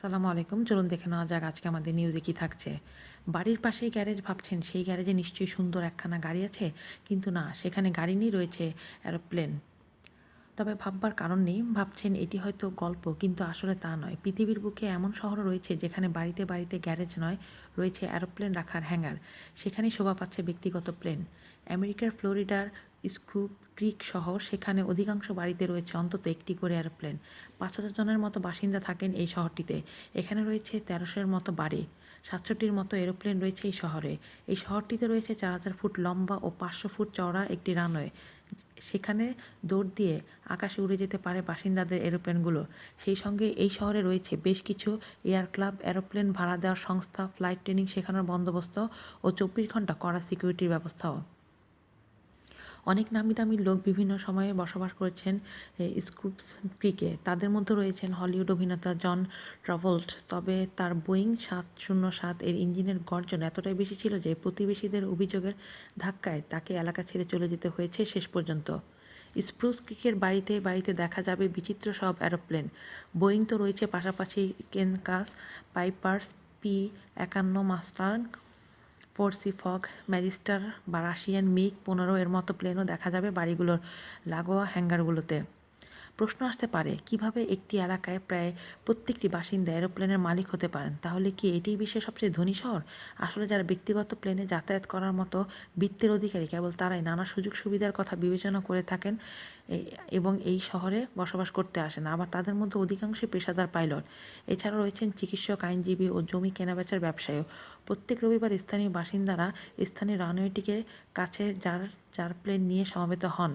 সালামু আলাইকুম। চলুন দেখে নেওয়া যাক আজকে আমাদের নিউজে কী থাকছে। বাড়ির পাশেই গ্যারেজ ভাবছেন, সেই গ্যারেজে নিশ্চয়ই সুন্দর একখানা গাড়ি আছে, কিন্তু না, সেখানে গাড়ি নেই, রয়েছে অ্যারোপ্লেন তবে ভাববার কারণ নেই। ভাবছেন এটি হয়তো গল্প, কিন্তু আসলে তা নয়। পৃথিবীর বুকে এমন শহর রয়েছে যেখানে বাড়িতে বাড়িতে গ্যারেজ নয়, রয়েছে অ্যারোপ্লেন রাখার হ্যাঙ্গার। সেখানেই শোভা পাচ্ছে ব্যক্তিগত প্লেন। আমেরিকার ফ্লোরিডার স্ক্রুপ ক্রিক শহর সেখানে অধিকাংশ বাড়িতে রয়েছে অন্তত একটি করে এরোপ্লেন পাঁচ হাজার জনের মতো বাসিন্দা থাকেন এই শহরটিতে। এখানে রয়েছে তেরোশোর মতো বাড়ি, সাতষট্টির মতো এরোপ্লেন রয়েছে এই শহরে। এই শহরটিতে রয়েছে চার হাজার ফুট লম্বা ও পাঁচশো ফুট চওড়া একটি রানওয়ে। সেখানে দৌড় দিয়ে আকাশে উড়ে যেতে পারে বাসিন্দাদের এরোপ্লেনগুলো। সেই সঙ্গে এই শহরে রয়েছে বেশ কিছু এয়ার ক্লাব, এরোপ্লেন ভাড়া দেওয়ার সংস্থা, ফ্লাইট ট্রেনিং শেখানোর বন্দোবস্ত ও চব্বিশ ঘণ্টা কড়া সিকিউরিটির ব্যবস্থাও। অনেক নামি দামি লোক বিভিন্ন সময়ে বসবাস করেছেন স্কুপস ক্রিকে। তাদের মধ্যে রয়েছেন হলিউড অভিনেতা জন ট্রাভল্ট। তবে তার বোয়িং সাত শূন্য সাত এর ইঞ্জিনের গর্জন এতটাই বেশি ছিল যে প্রতিবেশীদের অভিযোগের ধাক্কায় তাকে এলাকা ছেড়ে চলে যেতে হয়েছে শেষ পর্যন্ত। স্প্রুস ক্রিকের বাড়িতে বাড়িতে দেখা যাবে বিচিত্র সব অ্যারোপ্লেন। বোয়িং তো রয়েছে পাশাপাশি কেনকাস, পাইপার্স, পি একান্ন মাস্টার ফোর্সিফগ ম্যাজিস্টার বা রাশিয়ান মিগ পনেরো এর মতো প্লেনও দেখা যাবে বাড়িগুলোর লাগোয়া হ্যাঙ্গারগুলোতে। প্রশ্ন আসতে পারে, কীভাবে একটি এলাকায় প্রায় প্রত্যেকটি বাসিন্দা এরোপ্লেনের মালিক হতে পারেন? তাহলে কি এটি বিশ্বের সবচেয়ে ধনী শহর? আসলে যারা ব্যক্তিগত প্লেনে যাতায়াত করার মতো বৃত্তের অধিকারী, কেবল তারাই নানা সুযোগ সুবিধার কথা বিবেচনা করে থাকেন এবং এই শহরে বসবাস করতে আসেন। আবার তাদের মধ্যে অধিকাংশই পেশাদার পাইলট। এছাড়া রয়েছেন চিকিৎসক, আইনজীবী ও জমি কেনাবেচার ব্যবসায়ীও। প্রত্যেক রবিবার স্থানীয় বাসিন্দারা স্থানীয় রানওয়েটিকে কাছে যার যার প্লেন নিয়ে সমবেত হন।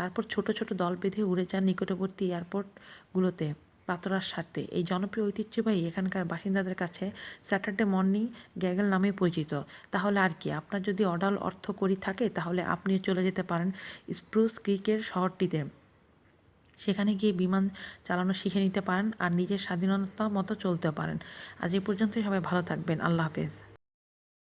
তারপর ছোট ছোট দল বেঁধে উড়ে যান নিকটবর্তী এয়ারপোর্টগুলোতে পাতরার স্বার্থে। এই জনপ্রিয় ঐতিহ্যবাহী এখানকার বাসিন্দাদের কাছে স্যাটারডে মর্নিং গ্যাগেল নামে পরিচিত। তাহলে আর কি, আপনার যদি অডাল অর্থ করি থাকে, তাহলে আপনিও চলে যেতে পারেন স্প্রুস ক্রিকের শহরটিতে। সেখানে গিয়ে বিমান চালানো শিখে নিতে পারেন আর নিজের স্বাধীনতা মতো চলতে পারেন। আজ এই পর্যন্তই, সবাই ভালো থাকবেন। আল্লাহ হাফেজ।